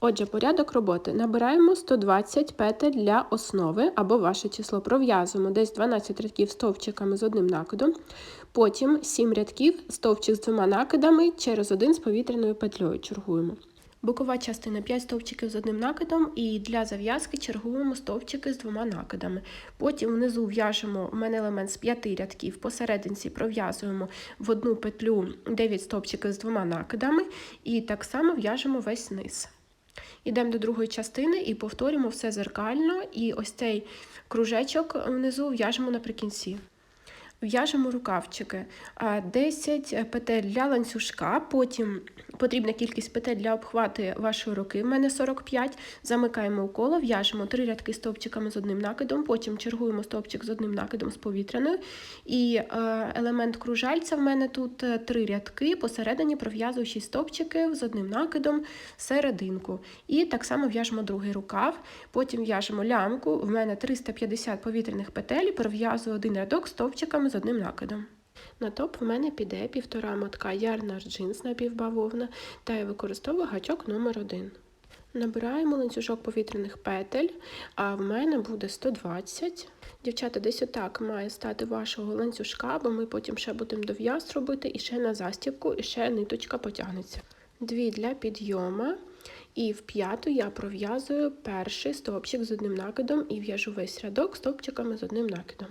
Отже, порядок роботи. Набираємо 120 петель для основи або ваше число. Пров'язуємо десь 12 рядків стовпчиками з одним накидом. Потім 7 рядків стовпчик з двома накидами через один з повітряною петлею чергуємо. Бокова частина 5 стовпчиків з одним накидом, і для зав'язки чергуємо стовпчики з двома накидами. Потім внизу в'яжемо, у мене елемент з 5 рядків, посерединці пров'язуємо в одну петлю 9 стовпчиків з двома накидами, і так само в'яжемо весь низ. Йдемо до другої частини і повторюємо все зеркально, і ось цей кружечок внизу в'яжемо наприкінці. В'яжемо рукавчики. 10 петель для ланцюжка, потім потрібна кількість петель для обхвату вашої руки, в мене 45. Замикаємо у коло, в'яжемо 3 рядки стовпчиками з одним накидом, потім чергуємо стовпчик з одним накидом з повітряною. І е, елемент кружальця в мене тут 3 рядки, посередині пров'язую 6 стовпчиків з одним накидом серединку. І так само в'яжемо другий рукав, потім в'яжемо лямку, в мене 350 повітряних петель, пров'язую один рядок стовпчиками з одним накидом. На топ в мене піде півтора мотка ярна джинс напівбавовна, та я використовую гачок номер 1 Набираємо ланцюжок повітряних петель, а в мене буде 120. Дівчата, десь отак має стати вашого ланцюжка, бо ми потім ще будемо дов'яз робити, і ще на застібку, і ще ниточка потягнеться. Дві для підйому. І в п'яту я пров'язую перший стовпчик з одним накидом і в'яжу весь рядок стовпчиками з одним накидом.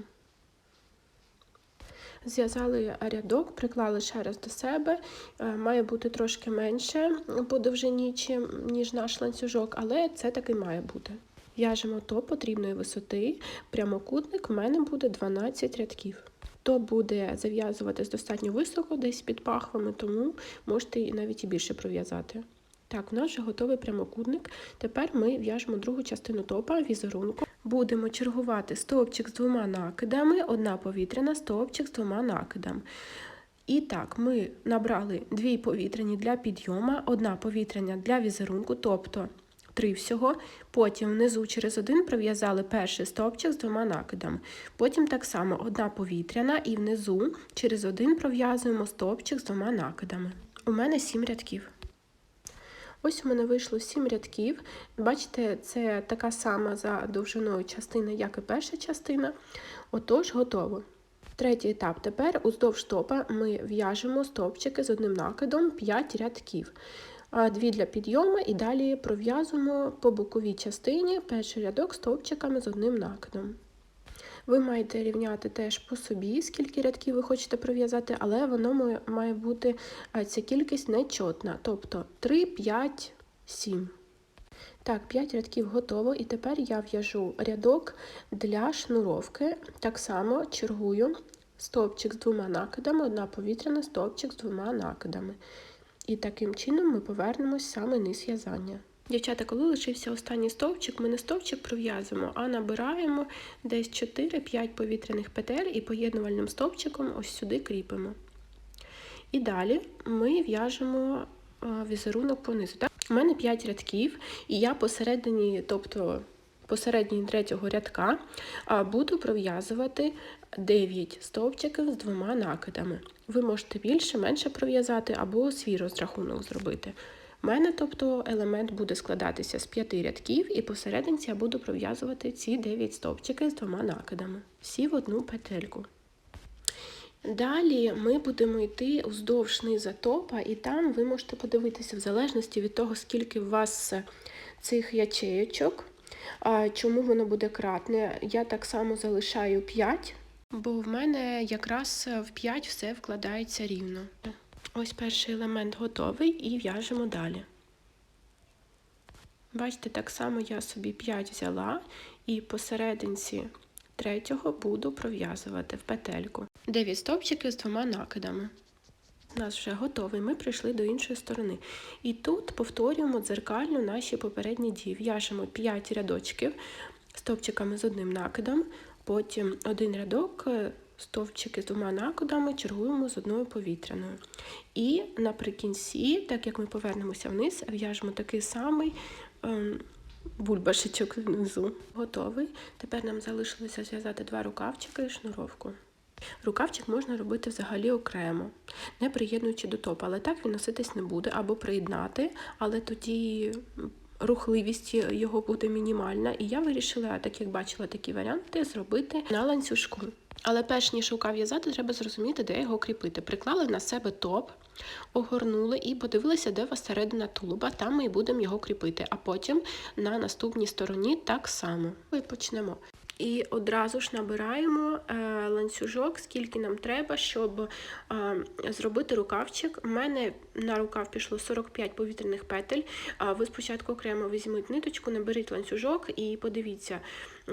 Зв'язали рядок, приклали ще раз до себе, е, має бути трошки менше по довжині, ніж наш ланцюжок, але це таки має бути. В'яжемо то потрібної висоти, прямокутник в мене буде 12 рядків. То буде зав'язуватись достатньо високо, десь під пахвами, тому можете навіть і більше пров'язати. Так, у нас вже готовий прямокутник. Тепер ми в'яжемо другу частину топа візерунку. Будемо чергувати стовпчик з двома накидами, одна повітряна, стовпчик з двома накидами. І так, ми набрали дві повітряні для підйому, одна повітряна для візерунку, тобто три всього. Потім внизу через один пров'язали перший стовпчик з двома накидами. Потім так само одна повітряна і внизу через один пров'язуємо стовпчик з двома накидами. У мене сім рядків. Ось у мене вийшло 7 рядків. Бачите, це така сама за довжиною частина, як і перша частина. Отож, готово. Третій етап. Тепер уздовж топа ми в'яжемо стовпчики з одним накидом 5 рядків. Дві для підйому і далі пров'язуємо по боковій частині перший рядок стовпчиками з одним накидом. Ви маєте рівняти теж по собі, скільки рядків ви хочете пров'язати, але воно має бути ця кількість нечотна, тобто 3, 5, 7. Так, 5 рядків готово, і тепер я в'яжу рядок для шнуровки. Так само чергую стовпчик з двома накидами, одна повітряна, стовпчик з двома накидами. І таким чином ми повернемось саме низ в'язання. Дівчата, коли лишився останній стовпчик, ми не стовпчик пров'язуємо, а набираємо десь 4-5 повітряних петель і поєднувальним стовпчиком ось сюди кріпимо. І далі ми в'яжемо візерунок понизу. У мене 5 рядків, і я посередині, тобто посередній третього рядка, буду пров'язувати 9 стовпчиків з двома накидами. Ви можете більше, менше пров'язати або свій розрахунок зробити. У мене, тобто, елемент буде складатися з п'яти рядків, і посерединці я буду пров'язувати ці 9 стовпчиків з двома накидами. Всі в одну петельку. Далі ми будемо йти уздовж низа топа, і там ви можете подивитися, в залежності від того, скільки у вас цих ячеєчок, чому воно буде кратне. Я так само залишаю 5, бо в мене якраз в 5 все вкладається рівно. Ось перший елемент готовий і в'яжемо далі. Бачите, так само я собі 5 взяла і посерединці третього буду пров'язувати в петельку. 9 стовпчиків з двома накидами. У нас вже готовий, ми прийшли до іншої сторони. І тут повторюємо дзеркально наші попередні дії. В'яжемо 5 рядочків стовпчиками з одним накидом, потім один рядок стовпчики з двома накидами чергуємо з одною повітряною. І наприкінці, так як ми повернемося вниз, в'яжемо такий самий ем, бульбашечок внизу. Готовий. Тепер нам залишилося зв'язати два рукавчики і шнуровку. Рукавчик можна робити взагалі окремо, не приєднуючи до топа, але так він носитись не буде, або приєднати, але тоді рухливість його буде мінімальна. І я вирішила, так як бачила такі варіанти, зробити на ланцюжку. Але перш ніж рука в'язати, треба зрозуміти, де його кріпити. Приклали на себе топ, огорнули і подивилися, де вас середина тулуба. Там ми і будемо його кріпити. А потім на наступній стороні так само. І почнемо. І одразу ж набираємо е, ланцюжок, скільки нам треба, щоб е, зробити рукавчик. У мене на рукав пішло 45 повітряних петель. Ви спочатку окремо візьміть ниточку, наберіть ланцюжок і подивіться,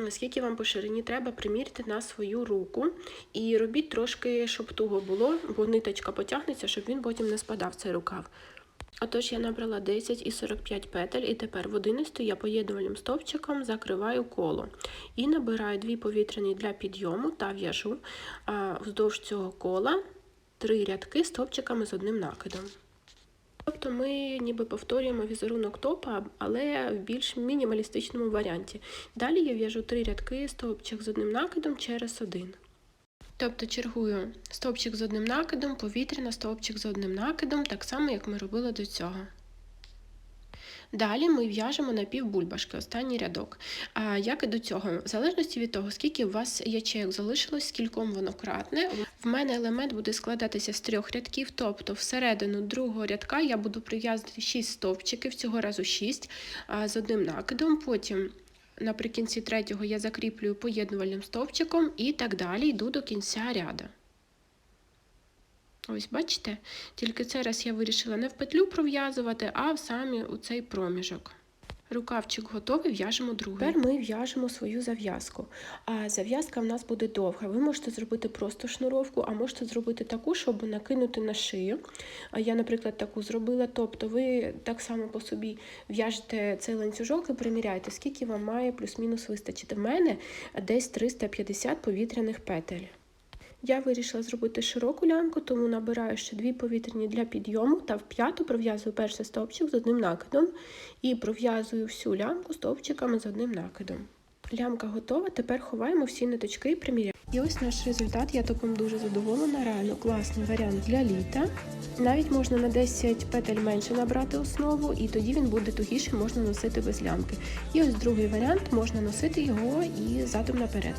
скільки вам по ширині треба примірити на свою руку. І робіть трошки, щоб туго було, бо ниточка потягнеться, щоб він потім не спадав цей рукав. Отож, я набрала 10 і 45 петель, і тепер в 11 я поєднувальним стовпчиком закриваю коло. І набираю дві повітряні для підйому та в'яжу вздовж цього кола три рядки стовпчиками з одним накидом. Тобто ми ніби повторюємо візерунок топа, але в більш мінімалістичному варіанті. Далі я в'яжу три рядки стовпчик з одним накидом через один. Тобто чергую стовпчик з одним накидом, повітряна, стовпчик з одним накидом, так само, як ми робили до цього. Далі ми в'яжемо напівбульбашки, останній рядок. А як і до цього, в залежності від того, скільки у вас ячеїк залишилось, скільком воно кратне, в мене елемент буде складатися з трьох рядків, тобто всередину другого рядка я буду прив'язувати 6 стовпчиків, цього разу 6 з одним накидом, потім Наприкінці третього я закріплюю поєднувальним стовпчиком і так далі йду до кінця ряда. Ось, бачите? Тільки цей раз я вирішила не в петлю пров'язувати, а в самі у цей проміжок. Рукавчик готовий, в'яжемо другий. Тепер ми в'яжемо свою зав'язку. А зав'язка в нас буде довга. Ви можете зробити просто шнуровку, а можете зробити таку, щоб накинути на шию. Я, наприклад, таку зробила. Тобто ви так само по собі в'яжете цей ланцюжок і приміряєте, скільки вам має плюс-мінус вистачити. В мене десь 350 повітряних петель. Я вирішила зробити широку лямку, тому набираю ще дві повітряні для підйому та в п'яту пров'язую перший стовпчик з одним накидом і пров'язую всю лямку стовпчиками з одним накидом. Лямка готова, тепер ховаємо всі ниточки і приміряємо. І ось наш результат, я топом дуже задоволена, реально класний варіант для літа. Навіть можна на 10 петель менше набрати основу, і тоді він буде тугіший, можна носити без лямки. І ось другий варіант, можна носити його і задом наперед.